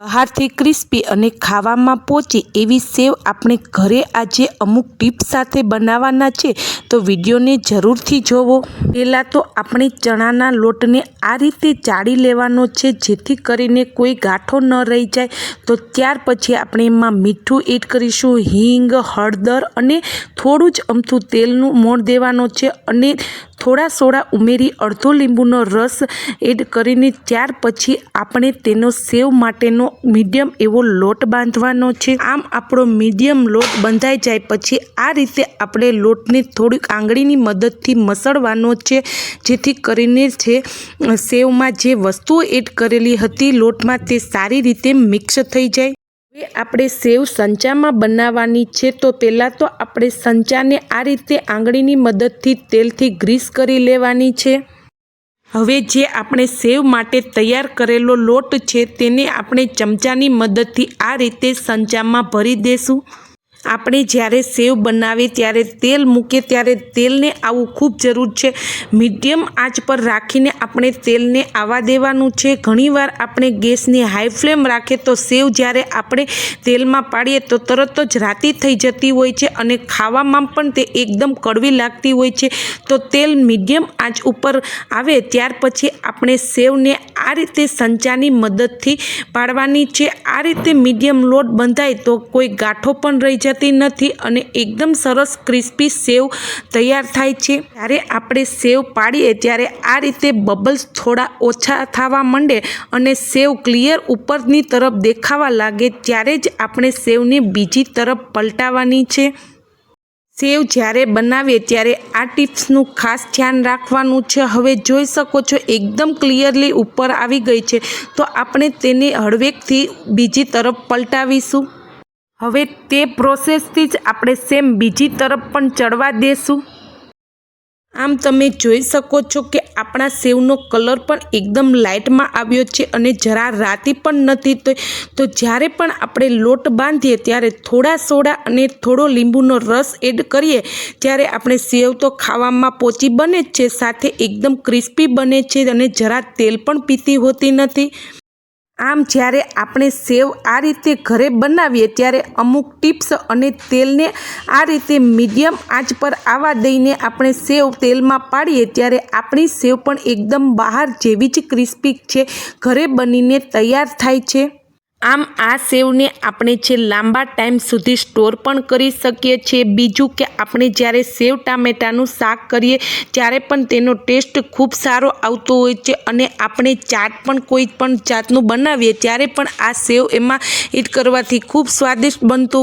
બહારથી ક્રિસ્પી અને ખાવામાં પહોંચે એવી સેવ આપણે ઘરે આજે અમુક ટીપ સાથે બનાવવાના છે, તો વિડીયોને જરૂરથી જોવો. પહેલાં તો આપણે ચણાના લોટને આ રીતે ચાળી લેવાનો છે, જેથી કરીને કોઈ ગાંઠો ન રહી જાય. તો ત્યાર પછી આપણે એમાં મીઠું એડ કરીશું, હિંગ, હળદર અને થોડું જ અમથું તેલનું મોણ દેવાનો છે અને થોડા સોડા ઉમેરી અડધો લીંબુનો રસ એડ કરીને ત્યાર પછી આપણે તેનો સેવ માટેનો મીડિયમ એવો લોટ બાંધવાનો છે. આમ આપણો મીડિયમ લોટ બંધાઈ જાય પછી આ રીતે આપણે લોટને થોડીક આંગળીની મદદથી મસળવાનો છે. જેથી કરીને છે, સેવમાં જે વસ્તુઓ એડ કરેલી હતી લોટમાં તે સારી રીતે મિક્સ થઈ જાય. હવે આપણે સેવ સંચામાં બનાવવાની છે તો પહેલાં તો આપણે સંચાને આ રીતે આંગળીની મદદથી તેલથી ગ્રીસ કરી લેવાની છે. હવે જે આપણે સેવ માટે તૈયાર કરેલો લોટ છે, તેને આપણે ચમચાની મદદથી આ રીતે સંચામાં ભરી દેશું. આપણે જ્યારે સેવ બનાવીએ, ત્યારે તેલ મૂકીએ, ત્યારે તેલને આવવું ખૂબ જરૂર છે. મીડિયમ આંચ પર રાખીને આપણે તેલને આવવા દેવાનું છે. ઘણીવાર આપણે ગેસની હાઈ ફ્લેમ રાખીએ તો સેવ જ્યારે આપણે તેલમાં પાડીએ તો તરત જ રાતી થઈ જતી હોય છે અને ખાવામાં પણ તે એકદમ કડવી લાગતી હોય છે. તો તેલ મીડિયમ આંચ ઉપર આવે ત્યાર પછી આપણે સેવને આ રીતે સંચાની મદદથી પાડવાની છે. આ રીતે મીડિયમ લોટ બંધાય તો કોઈ ગાંઠો પણ રહી જતી નથી અને એકદમ સરસ ક્રિસ્પી સેવ તૈયાર થાય છે. જ્યારે આપણે સેવ પાડીએ ત્યારે આ રીતે બબલ્સ થોડા ઓછા થવા માંડે અને સેવ ક્લિયર ઉપરની તરફ દેખાવા લાગે ત્યારે જ આપણે સેવને બીજી તરફ પલટાવવાની છે. સેવ જ્યારે બનાવીએ ત્યારે આ ટિપ્સનું ખાસ ધ્યાન રાખવાનું છે. હવે જોઈ શકો છો એકદમ ક્લિયરલી ઉપર આવી ગઈ છે. તો આપણે તેને હળવેકથી બીજી તરફ પલટાવીશું. હવે તે પ્રોસેસથી જ આપણે સેમ બીજી તરફ પણ ચડવા દેશું. આમ તમે જોઈ શકો છો કે આપણા સેવનો કલર પણ એકદમ લાઇટમાં આવ્યો છે અને જરા રાતી પણ નથી તો તો જ્યારે પણ આપણે લોટ બાંધીએ ત્યારે થોડા સોડા અને થોડો લીંબુનો રસ એડ કરીએ, ત્યારે આપણે સેવ તો ખાવામાં પોચી બને જ છે, સાથે એકદમ ક્રિસ્પી બને છે અને જરા તેલ પણ પીતી હોતી નથી. આમ જ્યારે આપણે સેવ આ રીતે ઘરે બનાવીએ ત્યારે અમુક ટિપ્સ અને તેલને આ રીતે મીડિયમ આંચ પર આવવા દઈને આપણે સેવ તેલમાં પાડીએ ત્યારે આપણી સેવ પણ એકદમ બહાર જેવી જ ક્રિસ્પી છે, ઘરે બનીને તૈયાર થાય છે. આમ આ સેવને આપણે છે લાંબા ટાઈમ સુધી સ્ટોર પણ કરી શકીએ છીએ. બીજું કે આપણે જ્યારે સેવ ટામેટાનું શાક કરીએ, ત્યારે પણ તેનો ટેસ્ટ ખૂબ સારો આવતો હોય છે અને આપણે ચાટ પણ કોઈ પણ જાતનું બનાવીએ, ત્યારે પણ આ સેવ એમાં એડ કરવાથી ખૂબ સ્વાદિષ્ટ બનતું